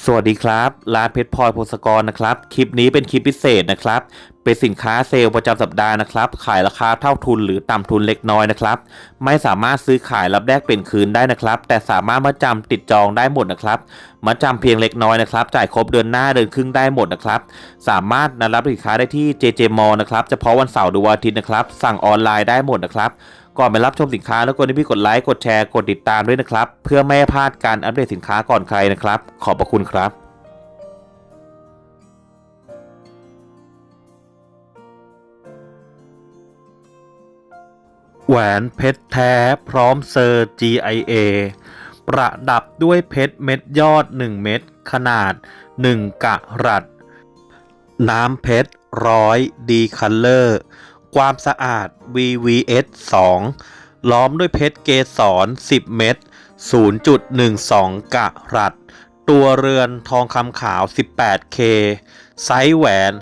สวัสดีครับ ร้านเพชรพลอยโพสกรนะครับ คลิปนี้เป็นคลิปพิเศษนะครับ เป็นสินค้าเซลล์ประจำสัปดาห์นะครับ ขายราคาเท่าทุนหรือต่ำทุนเล็กน้อยนะครับ ไม่สามารถซื้อขายรับแลกเปลี่ยนคืนได้นะครับ แต่สามารถมาจำติดจองได้หมดนะครับ มาจำเพียงเล็กน้อยนะครับ จ่ายครบเดือนหน้าเดือนครึ่งได้หมดนะครับ สามารถนำรับสินค้าได้ที่ JJ m a l l นะครับ เฉพาะวันเสาร์หรือวันอาทิตย์นะครับ สั่งออนไลน์ได้หมดนะครับ ก่อนไปรับชมสินค้าแล้วกดให้พี่กดไลค์กดแชร์กดติดตามด้วยนะครับ เพื่อไม่ให้พลาดการอัปเดตสินค้าก่อนใครนะครับ ขอบพระคุณครับแหวนเพชรแท้พร้อมเซอร์ GIA ประดับด้วยเพชรเม็ดยอด 1 เม็ดขนาด 1กะรัตน้ำเพชรร้อยดีคัลเลอร์ ความสะอาด VVS 2 ล้อมด้วยเพชรเกสร 10 เม็ด 0.12 กะรัตตัวเรือนทองคำขาว 18K ไซส์แหวน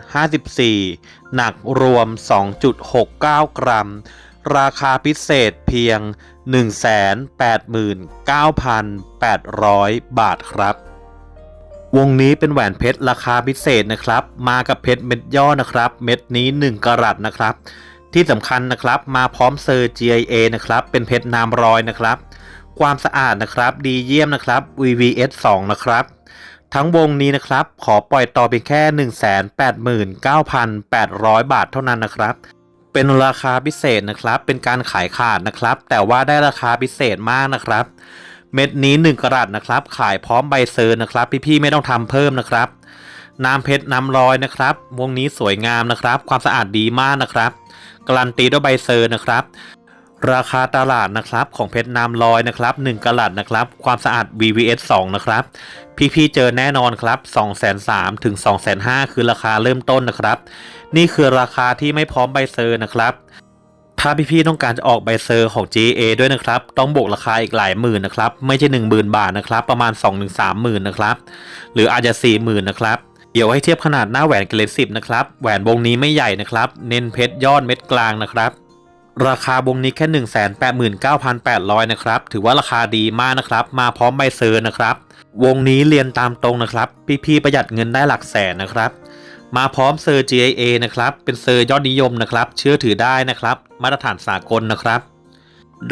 54 หนักรวม 2.69 กรัม ราคาพิเศษเพียง 189,800 บาทครับ วงนี้เป็นแหวนเพชรราคาพิเศษนะครับ มากับเพชรเม็ดย่อนะครับ เม็ดนี้ 1กะรัตนะครับ ที่สำคัญนะครับมาพร้อมเซอร์ GIA นะครับ เป็นเพชรน้ำรอยนะครับ ความสะอาดนะครับดีเยี่ยมนะครับ VVS 2 นะครับ ทั้งวงนี้นะครับ ขอปล่อยต่อเพียงแค่ 189,800 บาทเท่านั้นนะครับ เป็นราคาพิเศษนะครับ เป็นการขายขาดนะครับ แต่ว่าได้ราคาพิเศษมากนะครับ เม็ดนี้ 1กรัตนะครับ ขายพร้อมใบเซอร์นะครับ พี่ๆไม่ต้องทำเพิ่มนะครับ น้ำเพชรน้ำลอยนะครับ วงนี้สวยงามนะครับ ความสะอาดดีมากนะครับการันตีด้วยใบเซอร์นะครับ ราคาตลาดนะครับของเพชรน้ำลอยนะครับ1กะลัดนะครับ ความสะอาด VVS 2 นะครับ พี่ๆเจอแน่นอนครับ 2 3 0 0 0ถึง2 5 0 0 0คือราคาเริ่มต้นนะครับ นี่คือราคาที่ไม่พร้อมใบเซอร์นะครับ ถ้าพี่ๆต้องการจะออกใบเซอร์ของ GA ด้วยนะครับ ต้องบวกราคาอีกหลายหมื่นนะครับ ไม่ใช่ 10,000 บาทนะครับ ประมาณ 2-3หมื่นนะครับ หรืออาจจะ 4 0,000นะครับ เดี๋ยวให้เทียบขนาดหน้าแหวนเกรดสิบนะครับ แหวนวงนี้ไม่ใหญ่นะครับ เน้นเพชรยอดเม็ดกลางนะครับราคาวงนี้แค่ 189,800 นะครับ ถือว่าราคาดีมากนะครับ มาพร้อมใบเซอร์นะครับ วงนี้เรียนตามตรงนะครับ พี่ๆประหยัดเงินได้หลักแสนนะครับ มาพร้อมเซอร์ GIA นะครับ เป็นเซอร์ยอดนิยมนะครับ เชื่อถือได้นะครับ มาตรฐานสากลนะครับ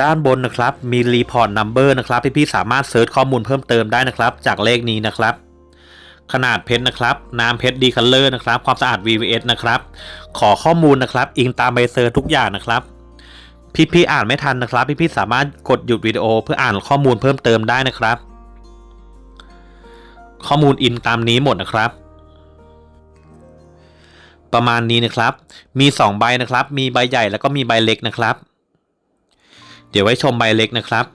ด้านบนนะครับ มีรีพอร์ตนัมเบอร์นะครับ พี่ๆสามารถเซิร์ชข้อมูลเพิ่มเติมได้นะครับ จากเลขนี้นะครับ ขนาดเพชรนะครับ น้ำเพชรดีคัลเลอร์นะครับ ความสะอาด VVS นะครับ ขอข้อมูลนะครับ อิงตามใบเซอร์ทุกอย่างนะครับ พี่ๆอ่านไม่ทันนะครับ พี่ๆสามารถกดหยุดวิดีโอ เพื่ออ่านข้อมูลเพิ่มเติมได้นะครับ ข้อมูลอินตามนี้หมดนะครับ ประมาณนี้นะครับ มี 2 ใบนะครับ มีใบใหญ่แล้วก็มีใบเล็กนะครับ เดี๋ยวไว้ชมใบเล็กนะครับ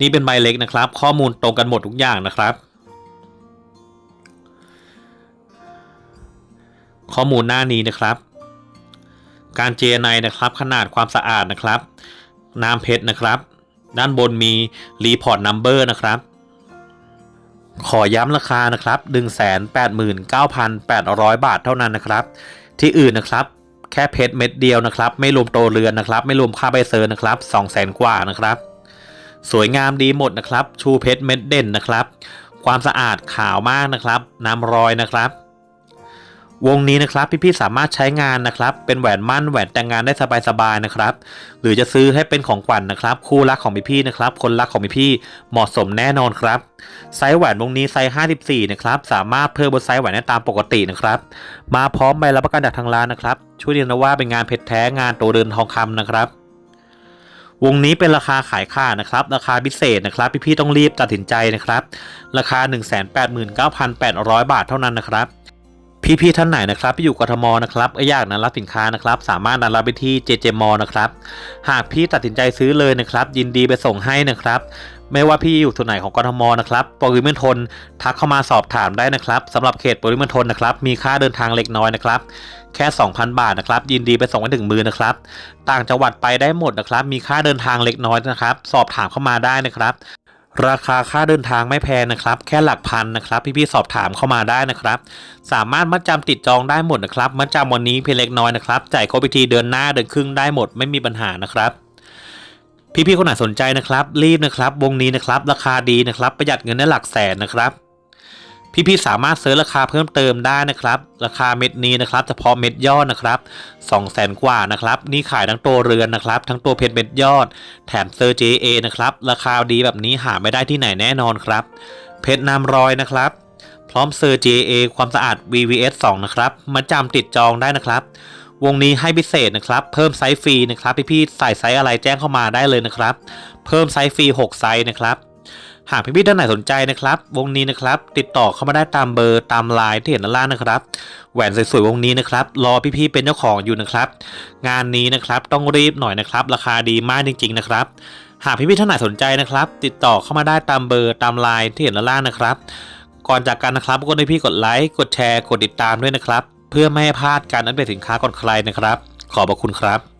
นี่เป็นใบเล็กนะครับ ข้อมูลตรงกันหมดทุกอย่างนะครับ ข้อมูลหน้านี้นะครับ การเจไนนะครับ ขนาดความสะอาดนะครับ น้ำเพชรนะครับ ด้านบนมีรีพอร์ตนัมเบอร์นะครับ ขอย้ำราคานะครับ 189,800 บาทเท่านั้นนะครับ ที่อื่นนะครับ แค่เพชรเม็ดเดียวนะครับ ไม่รวมโตเรือนนะครับ ไม่รวมค่าใบเซอร์นะครับ200,000กว่านะครับ สวยงามดีหมดนะครับ ชูเพชรเม็ดเด่นนะครับ ความสะอาดขาวมากนะครับ น้ำรอยนะครับ วงนี้นะครับพี่ๆสามารถใช้งานนะครับ เป็นแหวนมั่นแหวนแต่งงานได้สบายๆนะครับ หรือจะซื้อให้เป็นของขวัญนะครับ คู่รักของพี่ๆนะครับ คนรักของพี่ๆเหมาะสมแน่นอนครับไซส์แหวนวงนี้ไซส์54 นะครับสามารถเพิ่มบนไซส์แหวนได้ตามปกตินะครับ มาพร้อมใบรับประกันจากทางร้านนะครับ ช่วยเรียนนะว่าเป็นงานเพชรแท้งานตัวเรือนทองคำนะครับวงนี้เป็นราคาขายค่านะครับ ราคาพิเศษนะครับพี่ๆต้องรีบตัดสินใจนะครับ ราคา 189,800 บาทเท่านั้นนะครับ พี่ๆท่านไหนนะครับที่อยู่กทมนะครับอยากนั้นรับสินค้านะครับ สามารถนัดรับไปที่ JJ m a l l นะครับ หากพี่ตัดสินใจซื้อเลยนะครับ ยินดีไปส่งให้นะครับ ไม่ว่าพี่อยู่ส่วนไหนของกทมนะครับปริมณฑลทักเข้ามาสอบถามได้นะครับสำหรับเขตปริมณฑลนะครับ มีค่าเดินทางเล็กน้อยนะครับ แค่ 2,000 บาทนะครับ ยินดีไปส่งให้ถึงมือนะครับ ต่างจังหวัดไปได้หมดนะครับ มีค่าเดินทางเล็กน้อยนะครับ สอบถามเข้ามาได้นะครับ ราคาค่าเดินทางไม่แพงนะครับ แค่หลักพันนะครับพี่ๆสอบถามเข้ามาได้นะครับ สามารถมัดจำติดจองได้หมดนะครับมัดจำวันนี้เพียงเล็กน้อยนะครับจ่ายครบอีกทีเดือนหน้าเดือนครึ่งได้หมดไม่มีปัญหานะครับพี่ๆคนไหนสนใจนะครับ รีบนะครับ วงนี้นะครับ ราคาดีนะครับ ประหยัดเงินได้หลักแสนนะครับ พี่ๆสามารถซื้อราคาเพิ่มเติมได้นะครับ ราคาเม็ดนี้นะครับเฉพาะเม็ดยอดนะครับ2 0 0แสนกว่านะครับ นี่ขายทั้งตัวเรือนนะครับ ทั้งตัวเพชรเม็ดยอด แถมเซอร์ JA นะครับ ราคาดีแบบนี้หาไม่ได้ที่ไหนแน่นอนครับ เพชรนามรอยนะครับ พร้อมเซอร์ JA ความสะอาด VVS 2 นะครับมาจำติดจองได้นะครับ วงนี้ให้พิเศษนะครับ เพิ่มไซส์ฟรีนะครับพี่ๆใส่ไซส์อะไรแจ้งเข้ามาได้เลยนะครับ เพิ่มไซส์ฟรี6ไซส์นะครับ หากพี่ๆท่านไหนสนใจนะครับ วงนี้นะครับ ติดต่อเข้ามาได้ตามเบอร์ตามไลน์ที่เห็นด้านล่างนะครับ แหวนสวยๆวงนี้นะครับ รอพี่ๆเป็นเจ้าของอยู่นะครับ งานนี้นะครับต้องรีบหน่อยนะครับ ราคาดีมากจริง ๆ นะครับ หากพี่ๆท่านไหนสนใจนะครับ ติดต่อเข้ามาได้ตามเบอร์ตามไลน์ที่เห็นด้านล่างนะครับ ก่อนจากกันนะครับก็ให้พี่กดไลค์กดแชร์กดติดตามด้วยนะครับ เพื่อไม่ให้พลาดการอัปเดตสินค้าก่อนใครนะครับ ขอบพระคุณครับ